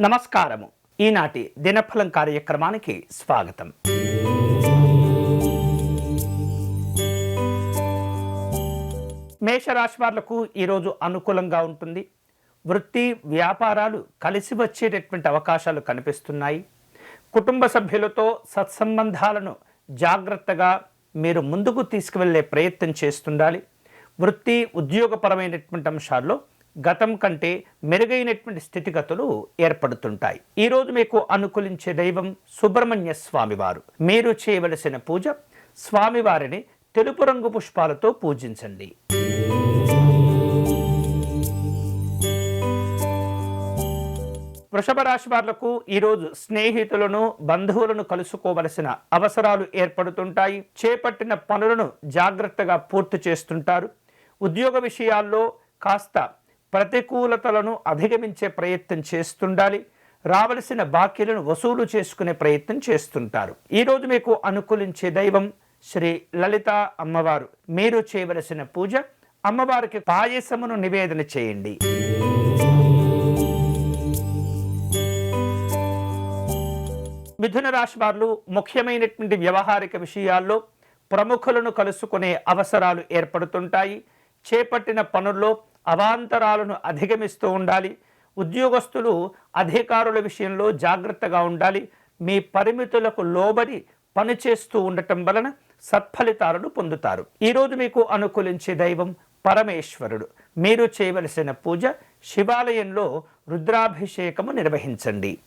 నమస్కారము. ఈనాటి దినఫలం కార్యక్రమానికి స్వాగతం. మేషరాశి వాళ్ళకు ఈరోజు అనుకూలంగా ఉంటుంది. వృత్తి వ్యాపారాలు కలిసి వచ్చేటటువంటి అవకాశాలు కనిపిస్తున్నాయి. కుటుంబ సభ్యులతో సత్సంబంధాలను జాగ్రత్తగా మీరు ముందుకు తీసుకువెళ్ళే ప్రయత్నం చేస్తుండాలి. వృత్తి ఉద్యోగపరమైనటువంటి అంశాల్లో గతం కంటే మెరుగైనటువంటి స్థితిగతులు ఏర్పడుతుంటాయి. ఈరోజు మీకు అనుకూలించే దైవం సుబ్రహ్మణ్య స్వామివారు. మీరు చేయవలసిన పూజ స్వామివారిని తెలుపు రంగు పుష్పాలతో పూజించండి. వృషభ రాశి వాళ్ళకు ఈరోజు స్నేహితులను బంధువులను కలుసుకోవలసిన అవసరాలు ఏర్పడుతుంటాయి. చేపట్టిన పనులను జాగ్రత్తగా పూర్తి చేస్తుంటారు. ఉద్యోగ విషయాల్లో కాస్త ప్రతికూలతలను అధిగమించే ప్రయత్నం చేస్తుండాలి. రావలసిన బాకీలను వసూలు చేసుకునే ప్రయత్నం చేస్తుంటారు. ఈరోజు మీకు అనుకూలించే దైవం శ్రీ లలిత అమ్మవారు. మీరు చేయవలసిన పూజ అమ్మవారికి పాయసమును నివేదన చేయండి. మిథున రాశి వారు ముఖ్యమైనటువంటి వ్యవహారిక విషయాల్లో ప్రముఖులను కలుసుకునే అవసరాలు ఏర్పడుతుంటాయి. చేపట్టిన పనుల్లో అవాంతరాలను అధిగమిస్తూ ఉండాలి. ఉద్యోగస్తులు అధికారుల విషయంలో జాగ్రత్తగా ఉండాలి. మీ పరిమితులకు లోబడి పనిచేస్తూ ఉండటం వలన సత్ఫలితాలను పొందుతారు. ఈరోజు మీకు అనుకూలించే దైవం పరమేశ్వరుడు. మీరు చేయవలసిన పూజ శివాలయంలో రుద్రాభిషేకము నిర్వహించండి.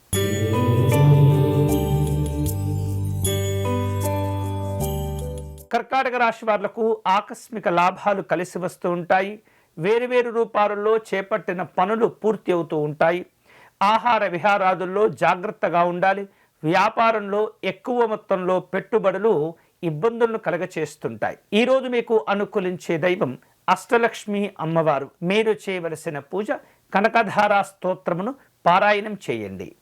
కర్కాటక రాశి వాళ్ళకు ఆకస్మిక లాభాలు కలిసి వస్తూ ఉంటాయి. వేరువేరు రూపాలలో చేపట్టిన పనులు పూర్తి అవుతూ ఉంటాయి. ఆహార విహారాదుల్లో జాగ్రత్తగా ఉండాలి. వ్యాపారంలో ఎక్కువ మొత్తంలో పెట్టుబడులు ఇబ్బందులను కలగచేస్తుంటాయి. ఈరోజు మీకు అనుకూలించే దైవం అష్టలక్ష్మి అమ్మవారు. మీరు చేయవలసిన పూజ కనకధారా స్తోత్రమును పారాయణం చేయండి.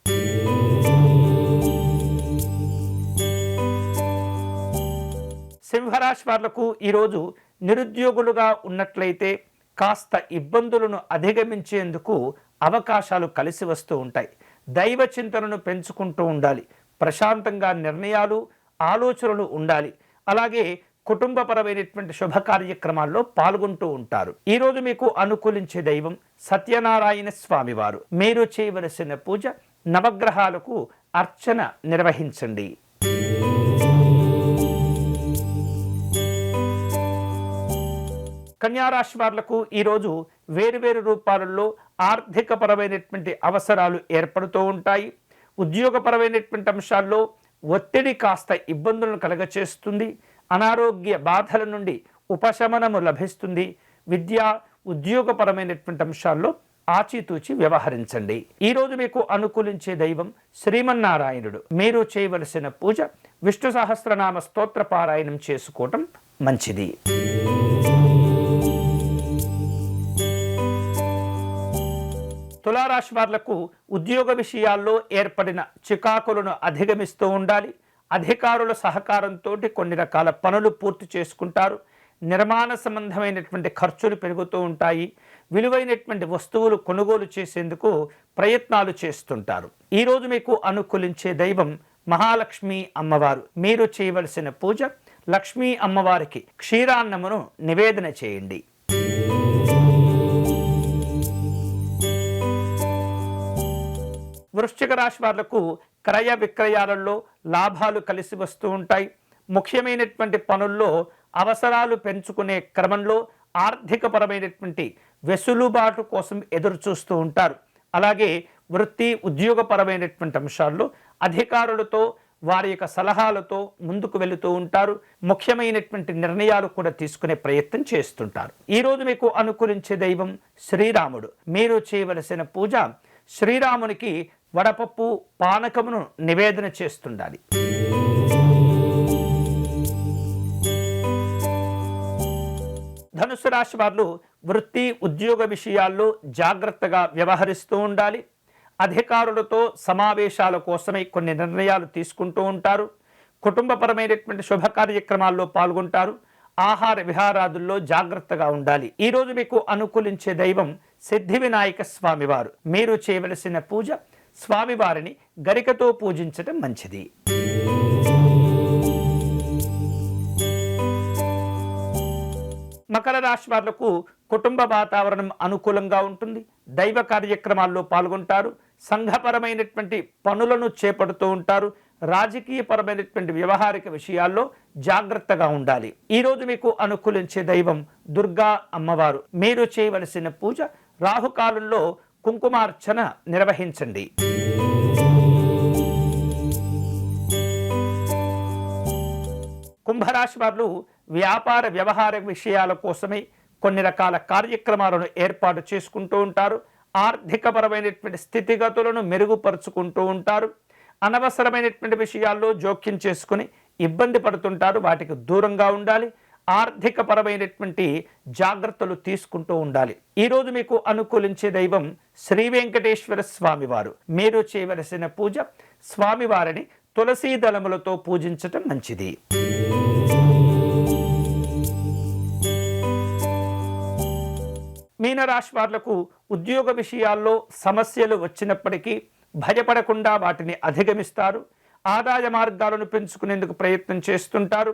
సింహరాశి వాళ్ళకు ఈరోజు నిరుద్యోగులుగా ఉన్నట్లయితే కాస్త ఇబ్బందులను అధిగమించేందుకు అవకాశాలు కలిసి వస్తూ ఉంటాయి. దైవ చింతనను పెంచుకుంటూ ఉండాలి. ప్రశాంతంగా నిర్ణయాలు ఆలోచనలు ఉండాలి. అలాగే కుటుంబపరమైనటువంటి శుభ కార్యక్రమాల్లో పాల్గొంటూ ఉంటారు. ఈరోజు మీకు అనుకూలించే దైవం సత్యనారాయణ స్వామివారు. మీరు చేయవలసిన పూజ నవగ్రహాలకు అర్చన నిర్వహించండి. కన్యారాశి వాళ్ళకు ఈరోజు వేరువేరు రూపాలలో ఆర్థికపరమైనటువంటి అవసరాలు ఏర్పడుతూ ఉంటాయి. ఉద్యోగపరమైనటువంటి అంశాల్లో ఒత్తిడి కాస్త ఇబ్బందులను కలగచేస్తుంది. అనారోగ్య బాధల నుండి ఉపశమనము లభిస్తుంది. విద్య ఉద్యోగపరమైనటువంటి అంశాల్లో ఆచితూచి వ్యవహరించండి. ఈరోజు మీకు అనుకూలించే దైవం శ్రీమన్నారాయణుడు. మీరు చేయవలసిన పూజ విష్ణు సహస్రనామ స్తోత్ర పారాయణం చేసుకోవటం మంచిది. తులారాశి వాళ్ళకు ఉద్యోగ విషయాల్లో ఏర్పడిన చికాకులను అధిగమిస్తూ ఉండాలి. అధికారుల సహకారంతో కొన్ని రకాల పనులు పూర్తి చేసుకుంటారు. నిర్మాణ సంబంధమైనటువంటి ఖర్చులు పెరుగుతూ ఉంటాయి. విలువైనటువంటి వస్తువులు కొనుగోలు చేసేందుకు ప్రయత్నాలు చేస్తుంటారు. ఈరోజు మీకు అనుకూలించే దైవం మహాలక్ష్మి అమ్మవారు. మీరు చేయవలసిన పూజ లక్ష్మీ అమ్మవారికి క్షీరాన్నమును నివేదన చేయండి. వృశ్చిక రాశి వాళ్ళకు క్రయ విక్రయాలలో లాభాలు కలిసి వస్తూ ఉంటాయి. ముఖ్యమైనటువంటి పనుల్లో అవసరాలు పెంచుకునే క్రమంలో ఆర్థికపరమైనటువంటి వెసులుబాటు కోసం ఎదురు చూస్తూ ఉంటారు. అలాగే వృత్తి ఉద్యోగపరమైనటువంటి అంశాల్లో అధికారులతో వారి యొక్క సలహాలతో ముందుకు వెళుతూ ఉంటారు. ముఖ్యమైనటువంటి నిర్ణయాలు కూడా తీసుకునే ప్రయత్నం చేస్తుంటారు. ఈరోజు మీకు అనుకూలించే దైవం శ్రీరాముడు. మీరు చేయవలసిన పూజ శ్రీరామునికి వడపప్పు పానకమును నివేదన చేస్తుండాలి. ధనుసు రాశి వారు వృత్తి ఉద్యోగ విషయాల్లో జాగ్రత్తగా వ్యవహరిస్తూ ఉండాలి. అధికారులతో సమావేశాల కోసమై కొన్ని నిర్ణయాలు తీసుకుంటూ ఉంటారు. కుటుంబపరమైనటువంటి శుభ కార్యక్రమాల్లో పాల్గొంటారు. ఆహార విహారాదుల్లో జాగ్రత్తగా ఉండాలి. ఈరోజు మీకు అనుకూలించే దైవం సిద్ధి వినాయక స్వామివారు మీరు చేయవలసిన పూజ స్వామివారిని గరికతో పూజించటం మంచిది. మకర రాశి వాళ్ళకు కుటుంబ వాతావరణం అనుకూలంగా ఉంటుంది. దైవ కార్యక్రమాల్లో పాల్గొంటారు. సంఘపరమైనటువంటి పనులను చేపడుతూ ఉంటారు. రాజకీయపరమైనటువంటి వ్యవహారిక విషయాల్లో జాగ్రత్తగా ఉండాలి. ఈరోజు మీకు అనుకూలించే దైవం దుర్గా అమ్మవారు. మీరు చేయవలసిన పూజ రాహుకాలంలో కుంకుమార్చన నిర్వహించండి. కుంభరాశి వారు వ్యాపార వ్యవహార విషయాల కోసమే కొన్ని రకాల కార్యక్రమాలను ఏర్పాటు చేసుకుంటూ ఉంటారు. ఆర్థికపరమైనటువంటి స్థితిగతులను మెరుగుపరుచుకుంటూ ఉంటారు. అనవసరమైనటువంటి విషయాల్లో జోక్యం చేసుకుని ఇబ్బంది పడుతుంటారు. వాటికి దూరంగా ఉండాలి. ఆర్థికపరమైనటువంటి జాగ్రత్తలు తీసుకుంటూ ఉండాలి. ఈరోజు మీకు అనుకూలించే దైవం శ్రీ వెంకటేశ్వర స్వామివారు. మీరు చేయవలసిన పూజ స్వామివారిని తులసీ దళములతో పూజించటం మంచిది. మీనరాశి వాళ్ళకు ఉద్యోగ విషయాల్లో సమస్యలు వచ్చినప్పటికీ భయపడకుండా వాటిని అధిగమిస్తారు. ఆదాయ మార్గాలను పెంచుకునేందుకు ప్రయత్నం చేస్తుంటారు.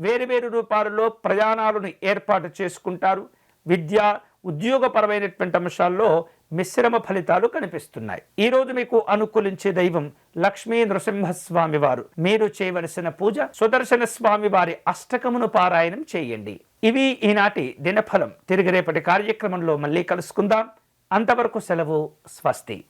వేరువేరు రూపాలలో ప్రయాణాలను ఏర్పాటు చేసుకుంటారు. విద్య ఉద్యోగపరమైనటువంటి అంశాల్లో మిశ్రమ ఫలితాలు కనిపిస్తున్నాయి. ఈ రోజు మీకు అనుకూలించే దైవం లక్ష్మీ నృసింహస్వామి వారు. మీరు చేయవలసిన పూజ సుదర్శన స్వామి వారి అష్టకమును పారాయణం చేయండి. ఇవి ఈనాటి దినఫలం. తిరిగి రేపటి కార్యక్రమంలో మళ్ళీ కలుసుకుందాం. అంతవరకు సెలవు స్వస్తి.